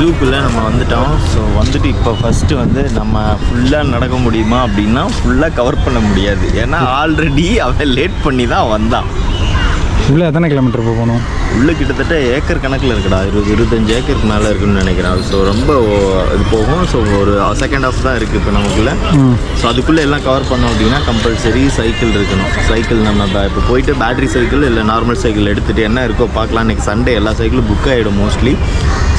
ஜூக்குள்ளே நம்ம வந்துட்டோம். ஸோ வந்துட்டு இப்போ ஃபஸ்ட்டு வந்து நம்ம ஃபுல்லாக நடக்க முடியுமா அப்படின்னா ஃபுல்லாக கவர் பண்ண முடியாது. ஏன்னா ஆல்ரெடி அவன் லேட் பண்ணி தான் வந்தான். உள்ளே எத்தனை கிலோமீட்டர் போகணும்? உள்ள கிட்டத்தட்ட ஏக்கர் கணக்கில் இருக்குடா. இருபது இருபத்தஞ்சு ஏக்கருக்கு மேலே இருக்குன்னு நினைக்கிறேன். ஸோ ரொம்ப இது போகும். ஸோ ஒரு செகண்ட் ஹாஃப் தான் இருக்குது இப்போ நமக்குள்ள. ஸோ அதுக்குள்ளே எல்லாம் கவர் பண்ணோம் அப்படின்னா கம்பல்சரி சைக்கிள் இருக்கணும். சைக்கிள் நம்ம இப்போ போயிட்டு பேட்டரி சைக்கிள் இல்லை நார்மல் சைக்கிள் எடுத்துகிட்டு என்ன இருக்கோ பார்க்கலாம் இன்றைக்கி சண்டே எல்லா சைக்கிளும் புக் ஆகிடும் மோஸ்ட்லி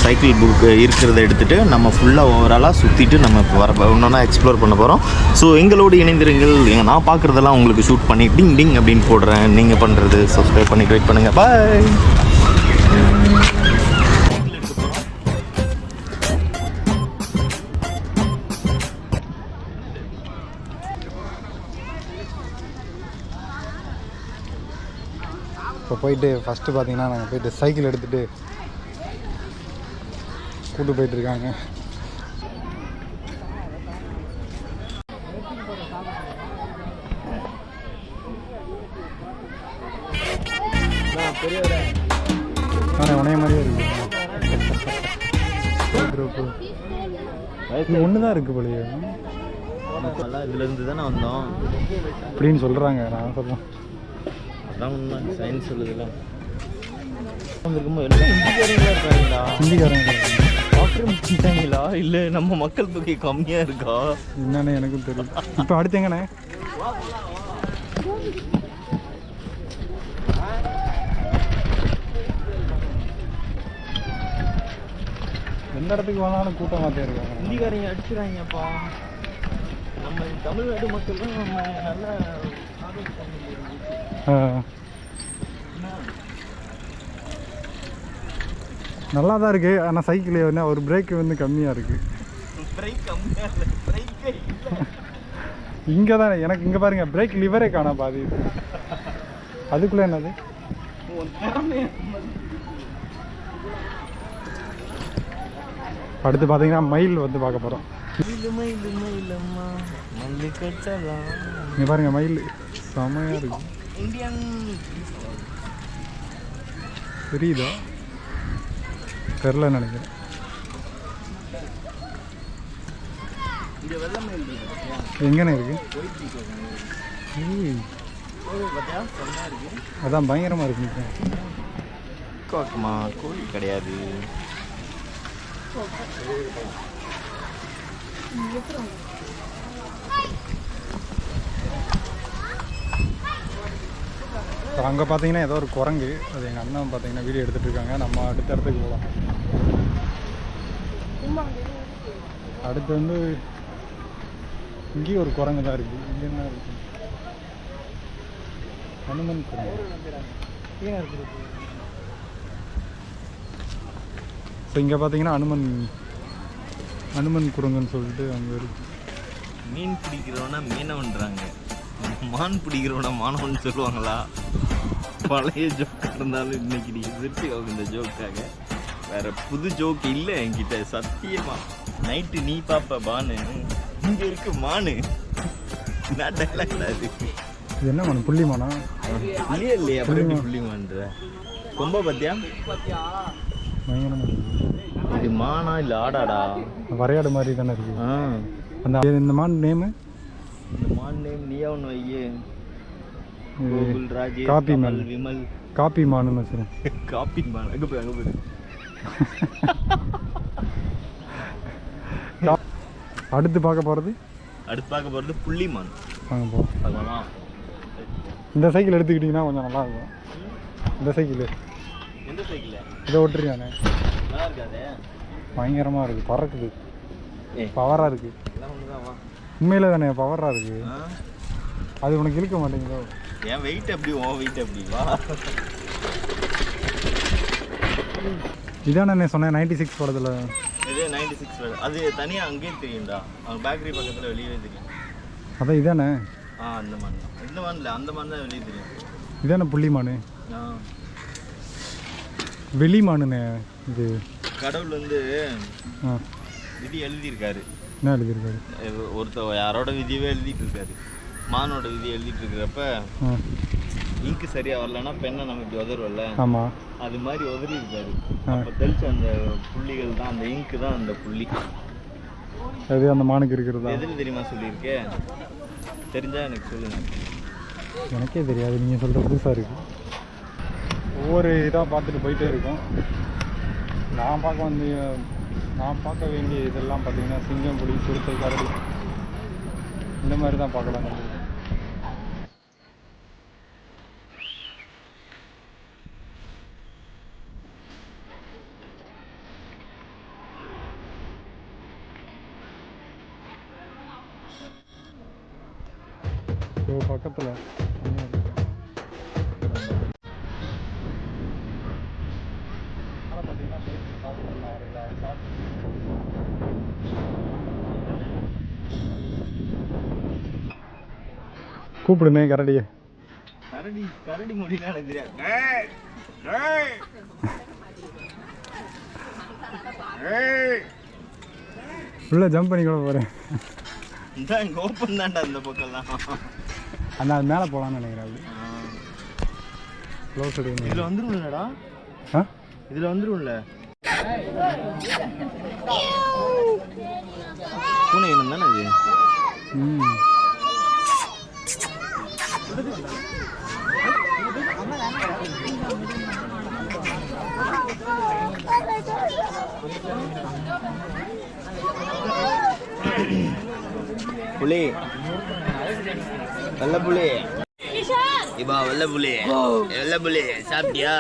சைக்கிள் புக் இருக்கிறத எடுத்துகிட்டு நம்ம ஃபுல்லாக ஓவராலாக சுற்றிட்டு நம்ம இப்போ வர ஒன்றா எக்ஸ்ப்ளோர் பண்ண போகிறோம் ஸோ எங்களோடு இணைந்திருங்கள். எங்கள் நான் பார்க்குறதெல்லாம் உங்களுக்கு ஷூட் பண்ணி டிங் டிங் அப்படின்னு போடுறேன். நீங்கள் பண்ணுறது சப்ஸ்கிரைப் பண்ணி வெயிட் பண்ணுங்கள் பாய் இப்போ போயிட்டு ஃபஸ்ட்டு பார்த்தீங்கன்னா நாங்கள் போயிட்டு சைக்கிள் எடுத்துகிட்டு கூட்டு போயிட்டுருக்காங்க. ஆனால் உனைய மாதிரியே இருக்கு. ஒன்று தான் இருக்குது போலயே. இதுலேருந்து தானே வந்தோம். அப்படின்னு சொல்கிறாங்க நான் சொல்லுவேன் அதான் உண்மை சயின்ஸ் சொல்லுதுல. வந்திருக்கும்போது எல்லாம் இருக்காங்களா ஆக்கிரமிச்சிட்டாங்களா இல்லை நம்ம மக்கள் தொகை கம்மியாக இருக்கா? என்னன்னு எனக்கும் தெரியல. இப்போ அடுத்து எங்கண்ணே? எந்த இடத்துக்கு வேணாலும் கூட்டமாக தான் இருக்காங்க இந்திக்காரங்க அடிச்சுறாங்கப்பா. நம்ம தமிழ்நாடு மக்கள் தான் நம்ம நல்லா ஆ. நல்லா தான் இருக்கு ஆனால் சைக்கிள் என்ன ஒரு பிரேக் வந்து கம்மியாக இருக்கு. பிரேக் கம்மியாக இல்லை பிரேக்கே இல்லை. இங்கே தான் எனக்கு இங்கே பாருங்க பிரேக் லிவரே காணா பாதி. அதுக்குள்ளே என்னது? அடுத்து பார்த்தீங்கன்னா மயில் வந்து பார்க்க போகிறோம் இங்கே பாருங்க மயில் செமையாக இருக்கு. இந்தியன் தெரியுதா? தெரில நினைக்கிறேன்? எங்கண்ணே இருக்கு? அதான் பயங்கரமாக இருக்கு கோக்குமா கோழி கிடையாது. இப்போ அங்கே பார்த்தீங்கன்னா ஏதோ ஒரு குரங்கு. அது எங்கள் அண்ணன் பார்த்தீங்கன்னா வீடியோ எடுத்துகிட்டு இருக்காங்க. நம்ம அடுத்த இடத்துக்கு போகலாம் அடுத்து வந்து இங்கேயும் ஒரு குரங்கு தான் இருக்குது இங்கே என்ன இருக்கு? அனுமன் குரங்கு. ஸோ இங்கே பார்த்தீங்கன்னா அனுமன் அனுமன் குரங்குன்னு சொல்லிட்டு அங்கே இருக்கு. மீன் பிடிக்கிறவனா மீனவன்றாங்க. மான் பிடிக்கிறவனா மானவன் சொல்லுவாங்களா? பழைய ஜோக்காக இருந்தாலும் இன்னைக்கு நீ திருப்தியாகும் இந்த ஜோக்காக வேற புது ஜோக் இல்லை என்கிட்ட சத்தியமா. நைட்டு நீ பாப்ப பானு இங்க இருக்கு மானு. நான் டைலாக் அது இது? என்ன மனம் புள்ளிமானா இல்லையே இல்லையா அப்புறம் புள்ளி மான்ற? கொம்ப பத்தியா? இது மானா இல்ல ஆடாடா? வரையாடு மாதிரி தானே இருக்கு. அந்த இந்த மான் நேமு இந்த மான் நேம் நீயாவன் வையே. கோகுல் கமல், மேல். விமல். காப்பி மானுன்னு வச்சுருவோம் காப்பி மான் அங்க போய் அங்க போய். அடுத்து பார்க்க போகிறது அடுத்து பார்க்க போறது புள்ளிமான் வாங்க போ. பார்க்கலாம் இந்த சைக்கிள் எடுத்துக்கிட்டிங்கன்னா கொஞ்சம் நல்லா இருக்கும். இந்த சைக்கிள். எந்த சைக்கிள்? இதை ஓட்டுறியானே நல்லா இருக்காதே. பயங்கரமாக இருக்குது பறக்குது. பவராக இருக்குது உண்மையில தானே பவராக இருக்குது? அது உனக்கு இழுக்க மாட்டேங்குதோ? என் வெயிட் அப்படி உன் வெயிட் அப்படி வா. இதானே சொன்னேன் நைன்டி சிக்ஸ் படத்தில் இது நைன்டி சிக்ஸ் அது தனியா அங்கேயே தெரியும்டா. அவங்க பேக்கரி பக்கத்துல வெளியவே தெரியும். அதான் இதானே? ஆ அந்த மான் தான். இந்த மான் இல்லை அந்த மான் தான் வெளியே தெரியும். இதானே புள்ளி மானு ஆ. வெளி மானுண்ணே இது. கடவுள் வந்து விதி எழுதியிருக்காரு. என்ன எழுதியிருக்காரு? இது ஒருத்த யாரோட விதியவே எழுதிட்டு இருக்காரு. மானோட விதி எழுதிட்டு இருக்கிறப்ப இங்கு சரியா வரலன்னா பெண்ணை நம்ம இப்படி உதறுவல்ல ஆமாம் அது மாதிரி உதறி இருக்காரு. அப்ப தெளிச்ச அந்த புள்ளிகள் தான் அந்த இங்கு தான் அந்த புள்ளி. அது அந்த மானுக்கு இருக்கிறதா? எதுல தெரியுமா சொல்லியிருக்கே? தெரிஞ்சா எனக்கு சொல்லுங்க. எனக்கே தெரியாது நீங்கள் சொல்கிற புதுசாக இருக்கு. ஒவ்வொரு இதாக பார்த்துட்டு போயிட்டே இருக்கோம். நான் பார்க்க வந்து நான் பார்க்க வேண்டிய இதெல்லாம் பார்த்தீங்கன்னா சிங்கம் புலி சிறுத்தை கரடி. இந்த மாதிரி தான் பார்க்கலாம். கூப்பிடுமே கரடியை. கரடி கரடி தெரியாது! உள்ள ஜம்ப் பண்ணி கூட போகிறேன் இந்தா இங்க ஓப்பன் தான்டா இந்த பக்கம்லாம். அந்த அது மேலே போகலான்னு நினைக்கிறேன் அப்படி. ஆ. க்ளோஸ் எடுக்கணும் இதுல வந்துரும்லடா. ஆ? இதுல வந்துரும்ல. பூனை இனம் தானே இது? ம். புலி. வெள்ள புலி. இப்பா வெள்ள புலி. வெள்ள புலி சாப்பிட்டியா?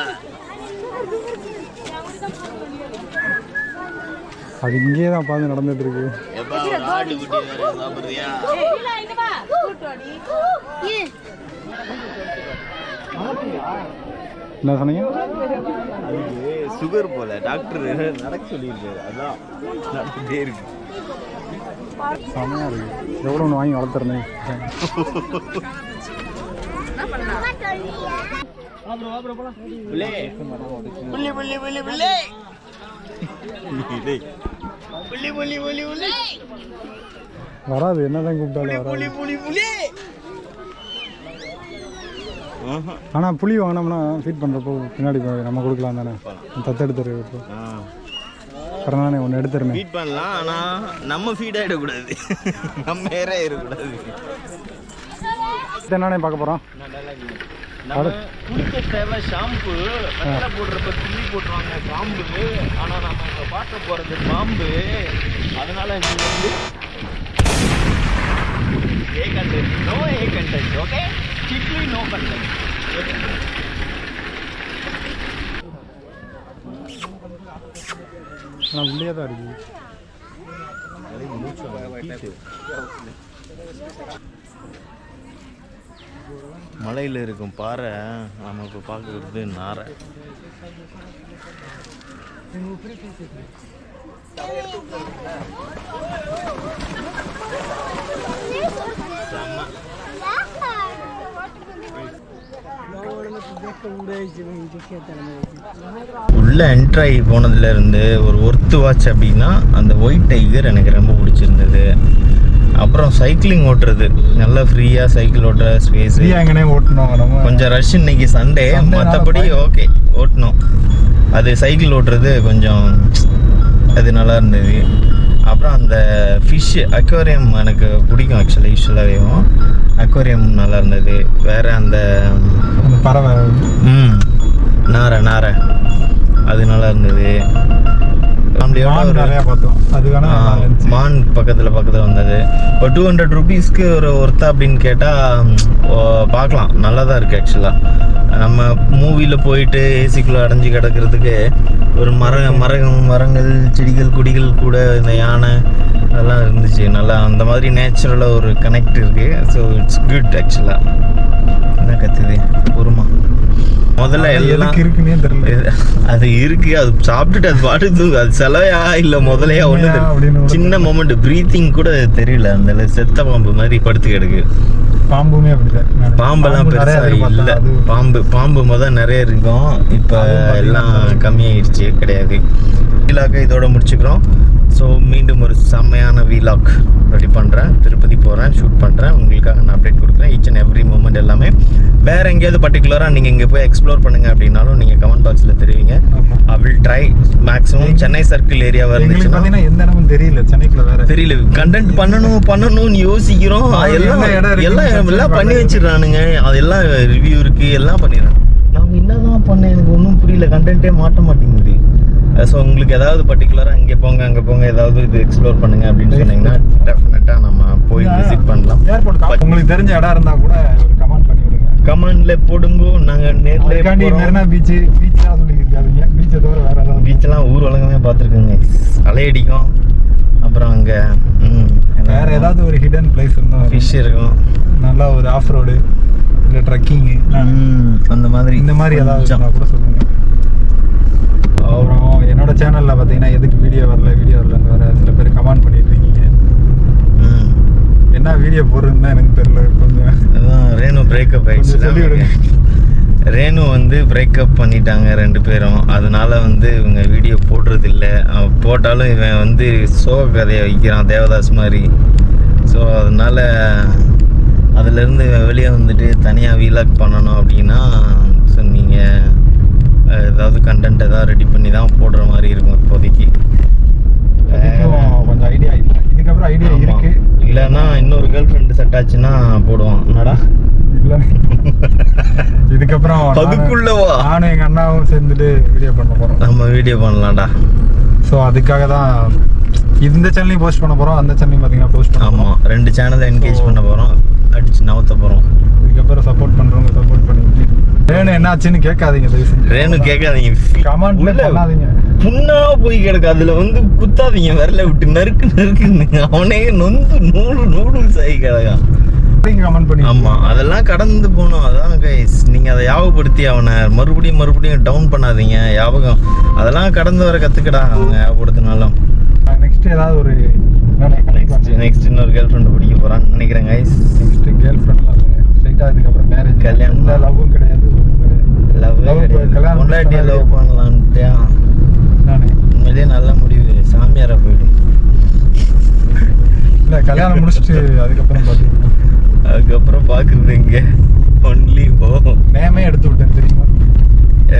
அது இங்கேயே தான் பார்த்து நடந்துட்டு இருக்கு. என்ன சொன்னீங்க? சுகர் போல. டாக்டர் நடக்க சொல்லியிருக்காரு. அதான் நடந்துட்டே இருக்கு. செமையாக இருக்கு. எவ்வளோ ஒன்று வாங்கி வளர்த்துறேன் வராது என்னதான் கூப்பிட்டாலும் புள்ளி ஆனால் புளி வாங்கினோம்னா ஃபீட் பண்ணுறப்போ பின்னாடி நம்ம கொடுக்கலாம் தானே? தத்தெடுத்துரு இப்போ. ஆ. அப்புறம் தானே ஒன்று எடுத்துருமே. ஃபீட் பண்ணலாம் ஆனா நம்ம ஃபீட் ஆயிடக்கூடாது நம்ம ஏற இது என்னன்னே பார்க்க போகிறோம் நம்ம குளிக்க தேவை ஷாம்பு வெத்தலை போடுறப்ப துள்ளி போட்டுருவாங்க பாம்பு. ஆனா நம்ம இப்ப பார்க்க போறது பாம்பு. அதனால இது வந்து A content no A content okay strictly no content ஆனால் உள்ளே தான் இருக்குது மலையில் இருக்கும் பாறை நம்ம இப்போ பார்க்கறது நாரை. உள்ள என்ட்ரு ஆகி போனதுல இருந்து ஒரு ஒர்த்து வாட்ச் அப்படின்னா அந்த ஒயிட் டைகர் எனக்கு ரொம்ப பிடிச்சிருந்தது. அப்புறம் சைக்கிளிங் ஓட்டுறது. நல்லா ஃப்ரீயாக சைக்கிள் ஓட்டுற ஸ்பேஸ் ஓட்டணும் நம்ம கொஞ்சம் ரஷ் இன்னைக்கு சண்டே மற்றபடி ஓகே ஓட்டணும். அது சைக்கிள் ஓட்டுறது கொஞ்சம் அது நல்லா இருந்தது. அப்புறம் அந்த ஃபிஷ் அக்வேரியம் எனக்கு பிடிக்கும் ஆக்சுவலாக யூஸ்வலாகவேவும் அக்வேரியம் நல்லா இருந்தது. வேற அந்த பறவை. ம் நாரை நாரை. அது நல்லா இருந்தது. நிறையா பார்த்தோம். அது வேணா ஆ, நல்லா இருந்துச்சு. மான் பக்கத்தில் பக்கத்தில் வந்தது. ஒரு டூ ஹண்ட்ரட் ருபீஸ்க்கு ஒரு ஒர்த்தா அப்படின்னு கேட்டால் பார்க்கலாம். நல்லா தான் இருக்குது ஆக்சுவலாக நம்ம மூவியில் போயிட்டு ஏசிக்குள்ளே அடைஞ்சு கிடக்கிறதுக்கு ஒரு மர மரம் மரங்கள் செடிகள் கொடிகள் கூட இந்த யானை அதெல்லாம் இருந்துச்சு நல்லா அந்த மாதிரி நேச்சுரலாக ஒரு கனெக்ட் இருக்குது ஸோ இட்ஸ் குட் ஆக்சுவலாக என்ன கத்துது? பொறுமா. முதல்ல எல்லாம் இருக்குன்னே தெரியல. அது இருக்கு. அது சாப்பிட்டுட்டு அது பாட்டு அது செலவையா இல்ல முதலையா ஒண்ணு சின்ன மொமெண்ட் பிரீத்திங் கூட தெரியல. அந்த செத்த பாம்பு மாதிரி படுத்து கிடக்கு. பாம்புமே அப்படிதான். பாம்பெல்லாம் பெருசா இல்ல. பாம்பு பாம்பு முத நிறைய இருக்கும். இப்ப எல்லாம் கம்மியாயிடுச்சு கிடையாது. இலாக்க இதோட முடிச்சுக்கிறோம். ஸோ ஒரு செம்மையான வீலாக் ரெடி பண்ணுறேன் திருப்பதி போகிறேன் ஷூட் பண்ணுறேன் உங்களுக்காக நான் அப்டேட் கொடுக்குறேன். ஈச் அண்ட் எவ்ரி மூமெண்ட் எல்லாமே. வேறு எங்கேயாவது பர்டிகுலராக நீங்கள் இங்கே போய் எக்ஸ்ப்ளோர் பண்ணுங்க அப்படின்னாலும் நீங்கள் கமெண்ட் பாக்ஸில் தெரிவிங்க. I will try maximum Chennai circle ஏரியாவாக எங்களுக்கு இருந்துச்சுன்னா எந்த இடமும் தெரியல. சென்னைக்குள்ள வேற. தெரியல. கண்டென்ட் பண்ணணும் பண்ணணும்னு யோசிக்கிறோம். எல்லாம் எல்லாம் எல்லாம் பண்ணி வச்சிடறானுங்க. அதெல்லாம் ரிவ்யூ இருக்கு. எல்லாம் பண்ணிடுறான் நான் என்னதான் பண்ணேன். எனக்கு ஒன்றும் புரியல. கண்டென்ட்டே மாட்ட மாட்டேங்குது. ஸோ உங்களுக்கு ஏதாவது பர்டிகுலராக இங்கே போங்க அங்கே போங்க ஏதாவது இது எக்ஸ்ப்ளோர் பண்ணுங்க அப்படின்னு சொன்னீங்கன்னா டெஃபினட்டாக நம்ம போய் விசிட் பண்ணலாம். உங்களுக்கு தெரிஞ்ச இடம் இருந்தா கூட கமெண்ட் பண்ணி விடுங்க. கமெண்ட்ல போடுங்கோ நாங்கள் நேரில் மெரினா பீச் பீச் தான் சொல்லி இருக்காதீங்க பீச்சை தவிர வேற ஏதாவது பீச்செல்லாம் ஊர் உலகமே பார்த்துருக்குங்க. அலையடிக்கும். அப்புறம் அங்கே வேற ஏதாவது ஒரு ஹிடன் பிளேஸ் இருந்தா ஃபிஷ் இருக்கும். நல்லா ஒரு ஆஃப் ரோடு இல்ல ட்ரக்கிங் ம், அந்த மாதிரி இந்த மாதிரி ஏதாவது கூட சொல்லுங்க. அப்புறம் என்னோட சேனல்ல பாத்தீங்கன்னா எதுக்கு வீடியோ வரல? வீடியோ வரலன்னு வேற சில பேர் கமெண்ட் பண்ணிட்டு இருக்கீங்க. ம். என்ன வீடியோ போடுறதுன்னு தான் எனக்கு தெரியல. கொஞ்சம் அதான் ரேணு பிரேக்கப் கொஞ்சம் சொல்லி விடுங்க ஆயிடுச்சு ரேணு வந்து பிரேக்கப் பண்ணிட்டாங்க ரெண்டு பேரும். அதனால வந்து இவங்க வீடியோ போடுறது இல்ல அவன் போட்டாலும் இவன் வந்து சோக கதையை வைக்கிறான் தேவதாஸ் மாதிரி. ஸோ அதனால அதுலேருந்து இவன் வெளியே வந்துட்டு தனியாக வீலாக் பண்ணணும் அப்படின்னா ஸோ நீங்கள் ஏதாவது கண்டென்ட் ஏதாவது ரெடி பண்ணி தான் போடுற மாதிரி இருக்கும் இப்போதைக்கு. கொஞ்சம் ஐடியா இல்லை இதுக்கப்புறம் ஐடியா. இருக்கு. இல்லைன்னா இன்னொரு கேர்ள் ஃப்ரெண்டு செட் ஆச்சுன்னா போடுவான். என்னடா? இல்ல. இதுக்கப்புறம் அதுக்குள்ளவா? நானும் எங்க அண்ணாவும் சேர்ந்துட்டு வீடியோ பண்ண போறோம். நம்ம வீடியோ பண்ணலாம்டா. ஸோ அதுக்காக தான் இந்த சேனலையும் போஸ்ட் பண்ண போறோம். அந்த சேனலையும் பார்த்தீங்கன்னா போஸ்ட் பண்ண ஆமா. போறோம். ரெண்டு சேனலை என்கேஜ் பண்ண போறோம். அடிச்சு நவுத்த போறோம். இதுக்கப்புறம் சப்போர்ட் பண்றவங்க சப்போர்ட் பண்ணி ரேணு என்னாச்சுன்னு கேட்காதீங்க ரேணு கேட்காதீங்க. கமெண்ட்ல பண்ணாதீங்க. புண்ணா போய் கிடக்கு அதுல வந்து குத்தாதீங்க விரல விட்டு நறுக்கு நறுக்குன்னு. அவனே நொந்து நூறு நூடுல்ஸ் ஆகி கிடக்கான். கமெண்ட் பண்ணி ஆமா அதெல்லாம் கடந்து போகணும். அதான் கைஸ் நீங்க அதை ஞாபகப்படுத்தி அவனை மறுபடியும் மறுபடியும் டவுன் பண்ணாதீங்க. ஞாபகம். அதெல்லாம் கடந்து வர கத்துக்கடா அவங்க ஞாபகப்படுத்தினாலும். நெக்ஸ்ட் ஏதாவது ஒரு நெக்ஸ்ட் இன்னொரு கேர்ள் ஃப்ரெண்ட் பிடிக்க போறான்னு நினைக்கிறேன் கைஸ் நெக்ஸ்ட் கேர்ள் ஃப்ரெண்ட்லாம் இல்லை ஸ்ட்ரைட்டாக அதுக்கப்புறம் மேரேஜ் கல்யாணம். லவ்வும் கிடையாது. ஒண்ணும் கிடையாது. பொண்டாட்டியை லவ் பண்ணலான்ட்டியா நானே. உண்மையிலேயே நல்ல முடிவு. சாமியாரா போயிடு. இல்லை கல்யாணம் முடிச்சுட்டு அதுக்கப்புறம் பார்த்தீங்கன்னா அதுக்கப்புறம் பாக்குறது இங்க ஒன்லி ஓ. நேமே எடுத்து விட்டேன் தெரியுமா?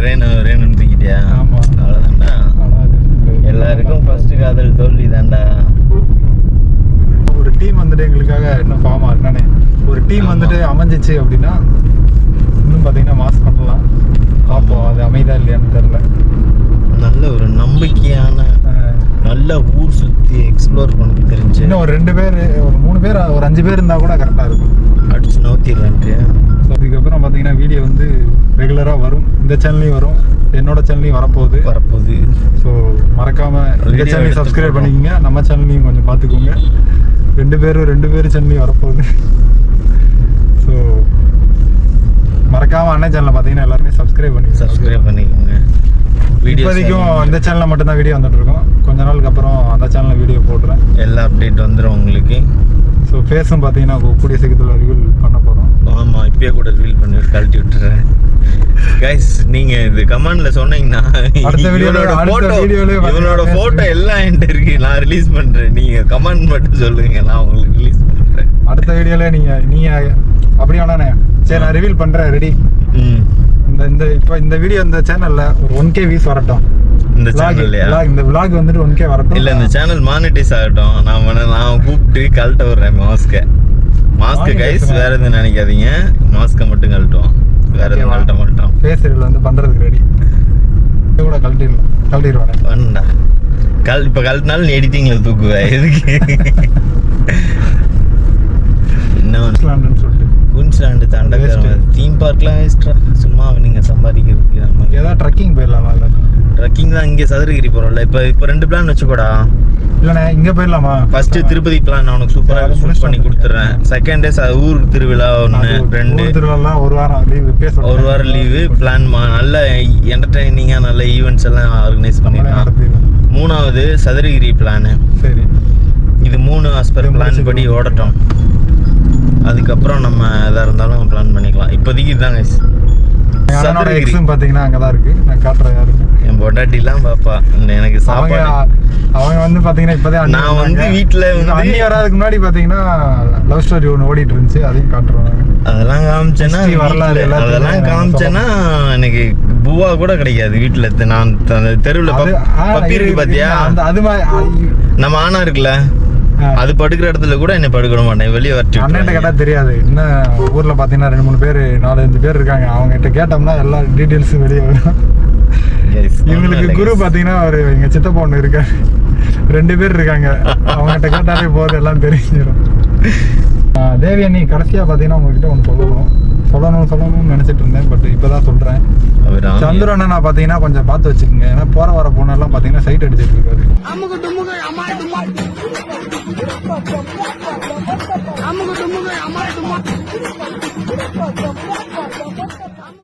ரேணு ரேணுன்னு தூக்கிட்டியா? ஆமா. அவ்வளோதான்டா ஆனா அது எல்லாருக்கும் ஃபர்ஸ்ட் காதல் தோல்வி ஒரு டீம் வந்துட்டு எங்களுக்காக இன்னும் ஃபார்ம் ஆகுனானே ஒரு டீம். வந்துட்டு அமைஞ்சிச்சு அப்படின்னா இன்னும் பார்த்தீங்கன்னா மாஸ் பண்ணலாம் பார்ப்போம் அது அமைதா இல்லையான்னு தெரில நல்ல ஒரு நம்பிக்கையான நல்ல ஊர் சுத்தி எக்ஸ்ப்ளோர் பண்ண தெரிஞ்சு. இன்னும் ஒரு ரெண்டு பேர் ஒரு மூணு பேர் ஒரு அஞ்சு பேர் இருந்தால் கூட கரெக்டாக இருக்கும். அடிச்சு நவுத்திடலான்ட்டு. ஸோ அதுக்கப்புறம் பார்த்தீங்கன்னா வீடியோ வந்து ரெகுலராக வரும். இந்த சேனல்லையும் வரும். என்னோட சேனல்லையும் வரப்போகுது. வரப்போகுது. ஸோ மறக்காம இந்த சேனலையும் சப்ஸ்கிரைப். பண்ணிக்கோங்க. நம்ம சேனலையும் கொஞ்சம் பார்த்துக்கோங்க. ரெண்டு பேரும் ரெண்டு பேரும் சேனல்லையும் வரப்போகுது. ஸோ மறக்காம அண்ணன் சேனலை பார்த்தீங்கன்னா எல்லாருமே சப்ஸ்கிரைப் பண்ணி சப்ஸ்கிரைப் பண்ணிக்கோங்க. வீடியோ இப்போதைக்கும் இந்த சேனலில் மட்டும்தான் வீடியோ வந்துட்டு இருக்கோம் கொஞ்ச நாளுக்கு அப்புறம் அந்த சேனலில் வீடியோ போடுறேன் எல்லா அப்டேட் வந்துடும் உங்களுக்கு. ஸோ ஃபேஸும் பார்த்தீங்கன்னா கூடிய சீக்கிரத்தில் ரிவீல் பண்ண போகிறோம் ஆமா இப்பயே கூட ரிவீல் பண்ணி கழட்டி விட்டுறேன். கைஸ் நீங்க இது கமெண்ட்ல சொன்னீங்கன்னா இவனோட ல இவனோட போட்டோ எல்லாம் என்கிட்ட இருக்கு. நான் ரிலீஸ் பண்றேன். நீங்க கமெண்ட் மட்டும் சொல்லுங்க. நான் உங்களுக்கு ரிலீஸ் பண்றேன். அடுத்த வீடியோவில் நீங்கள் நீங்கள் அப்படி வேணாண்ணே சரி நான் ரிவீல் பண்ணுறேன் ரெடி இந்த இந்த இப்போ இந்த வீடியோ இந்த சேனலில் ஒரு ஒன் கே வியூஸ் வரட்டும். இந்த vlog- இந்த vlog வந்துட்டு ஒன் கே வரட்டும். இல்ல இந்த சேனல் மானிட்டைஸ் ஆகட்டும். நான் நான் கூப்பிட்டு கழட்ட விடுறேன் மாஸ்க மாஸ்க Monetize கைஸ்? வேற எதுவும் நினைக்காதீங்க. மாஸ்க மட்டும் கழட்டுவோம். வேற எதுவும்? கழட்ட மாட்டோம். ஃபேஸ் ரிவீல் வந்து பண்ணுறதுக்கு ரெடி இது கூட கழட்டிடலாம். கழட்டிடுவானே. வேண்டா கல் இப்ப கழட்டினாலும் நீ எடிட்டிங்ல தூக்குவேன் எதுக்கு? என்ன சொல்லிட்டு. Queensland Waste. தீம் பார்க்லாம் வேஸ்ட்ரா சும்மா நீங்க சம்பாதிக்கிறதுக்கு நம்ம ஏதாவது ட்ரக்கிங் போயிடலாமா ட்ரக்கிங் தான் இங்கே சதுரகிரி போறோம்ல. இப்போ இப்போ ரெண்டு பிளான் வச்சுக்கோடா. இல்லைண்ணே இங்கே போயிடலாமா? ஃபர்ஸ்ட் திருப்பதி பிளான் நான் உனக்கு சூப்பராக முடிச்சுட்டு பண்ணி கொடுத்துட்றேன். செகண்ட் டேஸ் ஊர் திருவிழா ஒன்று ரெண்டு. திருவிழா ஒரு வாரம் லீவு ஒரு வாரம் லீவு பிளான் நல்ல என்டர்டைனிங்காக நல்ல ஈவெண்ட்ஸ் எல்லாம் ஆர்கனைஸ் பண்ணிடலாம். மூணாவது சதுரகிரி பிளானு சரி. இது மூணு ஆஸ் பர் இது பிளான் படி. ஓடட்டும். அதுக்கப்புறம் நம்ம எதாக இருந்தாலும் பிளான் பண்ணிக்கலாம். இப்போதைக்கு இதுதாங்க என்னோட எக்ஸும் பார்த்தீங்கன்னா அங்கே தான் இருக்கு. நான் காட்டுறேன் என் பொண்டாட்டிலாம் பாப்பா. எனக்கு சாப்பாடு. அவங்க வந்து பாத்தீங்கன்னா இப்பதான் அண்ணி நான் வந்து. வீட்ல வந்து- அண்ணி வராதுக்கு முன்னாடி பாத்தீங்கன்னா லவ் ஸ்டோரி ஒன்று ஓடிட்டு இருந்துச்சு. அதையும் காட்டுறோம். அதெல்லாம் காமிச்சேன்னா வரலாறு அதெல்லாம் காமிச்சேன்னா எனக்கு பூவா கூட கிடைக்காது வீட்டுல நான் தெருவுல பப்பி இருக்கு பாத்தியா? அந்த அது மாதிரி நம்ம ஆனா இருக்குல்ல. அது படுக்கிற இடத்துல கூட என்ன படுக்க விட மாட்டேன் வெளியே வரட்டி அண்ணன்ட்ட கேட்டா தெரியாது. இன்னும் ஊர்ல பாத்தீங்கன்னா ரெண்டு மூணு பேர் நாலஞ்சு பேர் இருக்காங்க. அவங்க கிட்ட கேட்டோம்னா எல்லா டீட்டெயில்ஸும் வெளியே வரும். இவங்களுக்கு குரு பாத்தீங்கன்னா ஒரு எங்க சித்தப்பா ஒண்ணு இருக்காரு. ரெண்டு பேர் இருக்காங்க. அவங்ககிட்ட கேட்டாலே போதும் எல்லாம் தெரிஞ்சிடும். ஆ, தேவி அண்ணி கடைசியா பாத்தீங்கன்னா உங்ககிட்ட ஒன்று சொல்லணும். சொல்லணும் சொல்லணும்னு நினைச்சிட்டு இருந்தேன் பட் இப்பதான் சொல்றேன். சந்துரு அண்ணா பாத்தீங்கன்னா கொஞ்சம் பார்த்து வச்சுக்கோங்க. ஏன்னா போற வர பொண்ணெல்லாம் பாத்தீங்கன்னா சைட் அடிச்சிட்டு இருக்காரு. আমাকে তোমাকে আমার তোমাকে